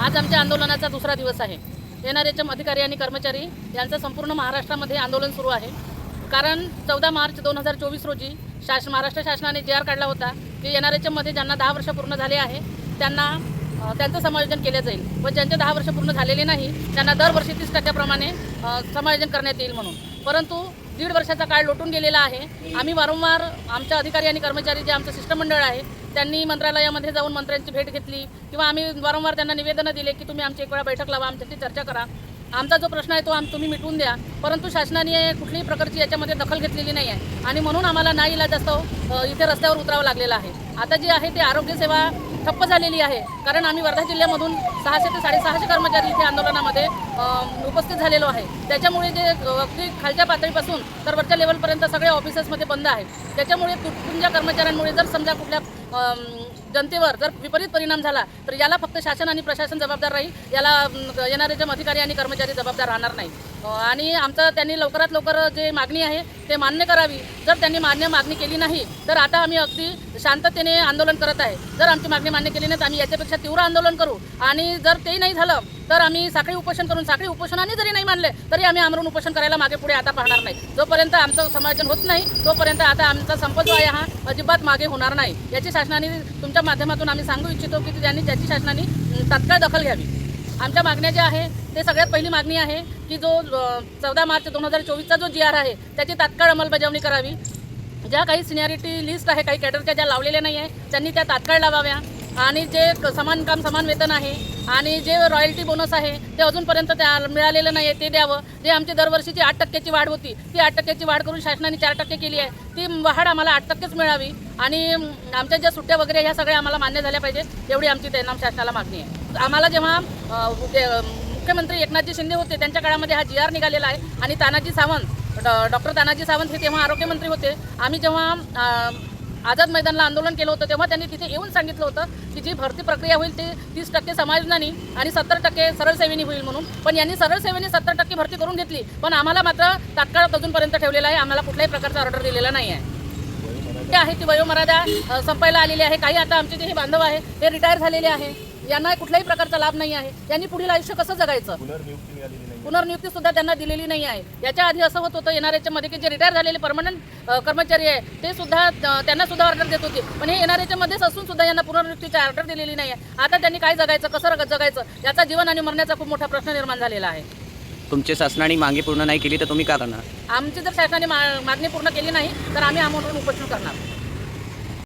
आज आमच्या आंदोलनाचा दुसरा दिवस आहे. एन आर एच एम अधिकारी आणि कर्मचारी यांचं संपूर्ण महाराष्ट्रामध्ये आंदोलन सुरू आहे. कारण चौदा मार्च दोन हजार चोवीस रोजी शास महाराष्ट्र शासनाने जे आर काढला होता की एन आर एच एममध्ये ज्यांना दहा वर्ष पूर्ण झाले आहे त्यांना त्यांचं समायोजन केलं जाईल. व ज्यांचे दहा वर्ष पूर्ण झालेले नाही त्यांना दरवर्षी तीस टक्क्याप्रमाणे समायोजन करण्यात येईल म्हणून. परंतु दीड वर्षाचा काळ लोटून गेलेला आहे. आम्ही वारंवार आमच्या अधिकारी आणि कर्मचारी जे आमचं शिष्टमंडळ आहे त्यांनी मंत्रालयामध्ये जाऊन मंत्र्यांची भेट घेतली किंवा आम्ही वारंवार त्यांना निवेदनं दिले की तुम्ही आमची एक वेळा बैठक लावा आमच्याशी चर्चा करा. आमचा जो प्रश्न आहे तो आम तुम्ही मिटवून द्या. परंतु शासनाने कुठल्याही प्रकारची याच्यामध्ये दखल घेतलेली नाही आहे. आणि म्हणून आम्हाला ना इलाज असतो इथे रस्त्यावर उतरावं लागलेलं आहे. आता जी आहे ते आरोग्यसेवा ठप्प झालेली आहे. कारण आम्ही वर्धा जिल्ह्यामधून सहाशे ते साडेसहाशे कर्मचारी इथे आंदोलनामध्ये उपस्थित झालेलो आहे. त्याच्यामुळे जे अगदी खालच्या पातळीपासून तर वरच्या लेवलपर्यंत सगळे ऑफिसेसमध्ये बंद आहे. त्याच्यामुळे तुमच्या कर्मचाऱ्यांमुळे जर समजा कुठल्या जनतेवर जर विपरीत परिणाम झाला तर याला फक्त शासन आणि प्रशासन जबाबदार राहील. याला येणारे जे अधिकारी आणि कर्मचारी जबाबदार राहणार नाही. आणि आमचं त्यांनी लवकरात लवकर जे मागणी आहे ते मान्य करावी. जर त्यांनी मान्य मागणी केली नाही तर आता आम्ही अगदी शांततेने आंदोलन करत आहे. जर आमची मागणी मान्य केली नाही तर आम्ही याच्यापेक्षा तीव्र आंदोलन करू. आणि जर ते नाही झालं तर आम्ही साखळी उपोषण करून साखळी उपोषणाने जरी नाही मानले तरी आम्ही आमरून उपोषण करायला मागे पुढे आता पाहणार नाही. जोपर्यंत आमचं समायोजन होत नाही तोपर्यंत आता आमचा संप जो आहे हा अजिबात मागे होणार नाही. याची शासनाने तुमच्या माध्यमातून आम्ही सांगू इच्छितो की त्यांनी त्याची शासनाने तात्काळ दखल घ्यावी. आमच्या मागण्या ज्या आहे ते सगळ्यात पहिली मागणी आहे की जो चौदा मार्च दोन हजार चोवीसचा जो जी आर आहे त्याची तात्काळ अंमलबजावणी करावी. ज्या काही सिनियरिटी लिस्ट आहे काही कॅडरच्या ज्या लावलेल्या नाही आहे त्यांनी त्या तात्काळ लावाव्या. आणि जे क- समान काम समान वेतन आहे आणि जे रॉयल्टी बोनस आहे ते अजूनपर्यंत त्या मिळालेलं नाही आहे ते द्यावं. जे आमची दरवर्षीची आठ टक्क्याची वाढ होती ती आठ टक्क्याची वाढ करून शासनाने चार टक्के केली आहे. ती वाढ आम्हाला आठ टक्केच मिळावी. आणि आमच्या ज्या सुट्ट्या वगैरे ह्या सगळ्या आम्हाला मान्य झाल्या पाहिजे एवढी आमची तैनाम शासनाला मागणी आहे. आम्हाला जेव्हा मुख्यमंत्री एकनाथजी शिंदे होते त्यांच्या काळामध्ये हा जी आर निघालेला आहे. आणि तानाजी सावंत डॉ डॉक्टर तानाजी सावंत हे तेव्हा आरोग्यमंत्री होते. आम्ही जेव्हा आझाद मैदानला आंदोलन केलं होतं तेव्हा त्यांनी तिथे येऊन सांगितलं होतं की जी भरती प्रक्रिया होईल ती तीस टक्के समायोजनाने आणि सत्तर टक्के सरळसेवेनी होईल म्हणून. पण यांनी सरळ सेवेने सत्तर टक्के भरती करून घेतली. पण आम्हाला मात्र तात्काळ अजूनपर्यंत ठेवलेला आहे. आम्हाला कुठल्याही प्रकारचा ऑर्डर दिलेला नाही आहे. जे आहे ती वयोमर्यादा संपायला आलेली आहे. काही आता आमचे जे हे बांधव आहे ते रिटायर झालेले आहे. यांना कुठल्याही प्रकारचा लाभ नाही आहे. यांनी पुढील आयुष्य कसं जगायचं? पुनर्नियुक्ती मिळालेली नाही पुनर्नियुक्ती सुद्धा त्यांना दिलेली नाही आहे. याच्या आधी असं होत होतं एनआरएच्या मध्ये की जे रिटायर झालेले परमनंट कर्मचारी आहे ते सुद्धा त्यांना सुद्धा ऑर्डर देत होते. पण हे एनआरएच्या मध्येच असून सुद्धा यांना पुनर्नियुक्तीची ऑर्डर दिलेली नाही आहे. आता त्यांनी काय जगायचं कसं जगायचं याचा जीवन आणि मरण्याचा खूप मोठा प्रश्न निर्माण झालेला आहे. तुमचे शासनाने मागे पूर्ण नाही केली तर तुम्ही का करणार? आमची जर शासनाने मा- मागणी पूर्ण केली नाही तर आम्ही आमोरून उपोषण करणार.